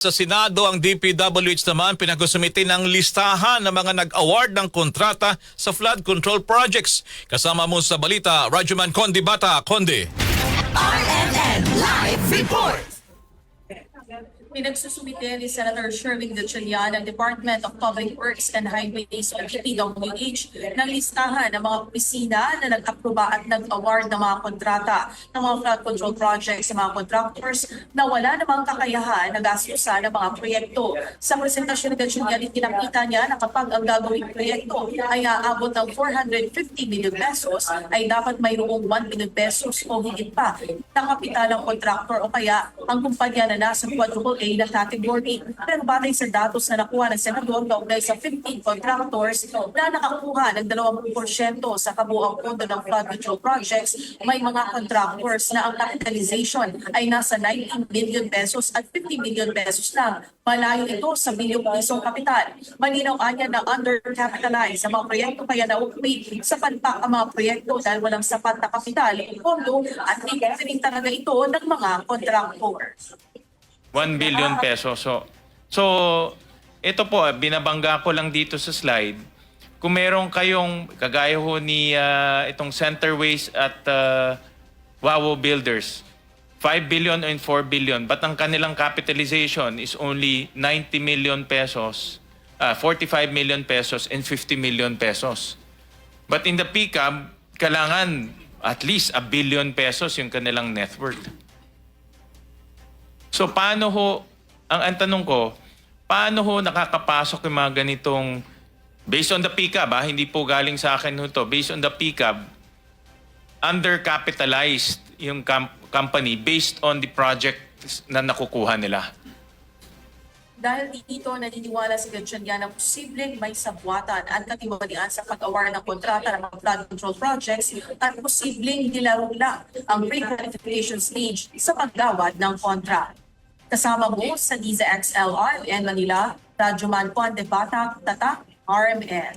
Sa Senado, ang DPWH naman pinagusumiti ng listahan ng mga nag-award ng kontrata sa flood control projects. Kasama mo sa balita, Rajuman Condi Bata, Condi. RNN Live Report. Pinagsusumite ni Senator Sherwin Gatchalian ng Department of Public Works and Highways o DPWH ng listahan ng mga opisina na nag-aproba at nag-award ng mga kontrata ng mga flood control projects sa mga contractors na wala namang kakayahan na gastusan ng mga proyekto. Sa presentasyon ni Gatchalian, itinakita niya na kapag ang gagawing proyekto ay aabot ng 450 million pesos, ay dapat mayroong 1 million pesos o higit pa na kapital ng contractor o kaya ang kumpanya na nasa quadruple A na category. Pero batay sa datos na nakuha ng Senador kaugnay sa 15 contractors na nakakuha ng 20% sa kabuang pondo ng flood control projects, may mga contractors na ang capitalization ay nasa 19 billion pesos at 50 million pesos lang. Malayo ito sa bilyong pisong kapital. Malinaw anya na undercapitalized ang mga proyekto kaya nauwi sa panpak ang mga proyekto dahil walang sapat na kapital pondo at hindi talaga ito ng mga contractors. 1 billion pesos. So, so ito po, ah, binabangga ko lang dito sa slide. Kung meron kayong, kagaya ho ni ah, itong Centerways at uh, Wawo Builders, 5 billion and 4 billion, but ang kanilang capitalization is only 90 million pesos, ah, 45 million pesos and 50 million pesos. But in the PCAB, kailangan at least a billion pesos yung kanilang net worth. So paano ho, ang, ang tanong ko, paano ho nakakapasok yung mga ganitong, based on the PCAB, ha, hindi po galing sa akin ho to, based on the PCAB, undercapitalized yung com- company based on the project na nakukuha nila. Dahil dito naniniwala si Gatchalian na posibleng may sabwatan at katiwalian sa pag-award ng kontrata ng mga flood control projects at posibleng nilaro lang ang pre-qualification stage sa paggawad ng kontra. Kasama mo sa DZXLR and Manila, Radyoman Juan de Bata, Tata, RMN.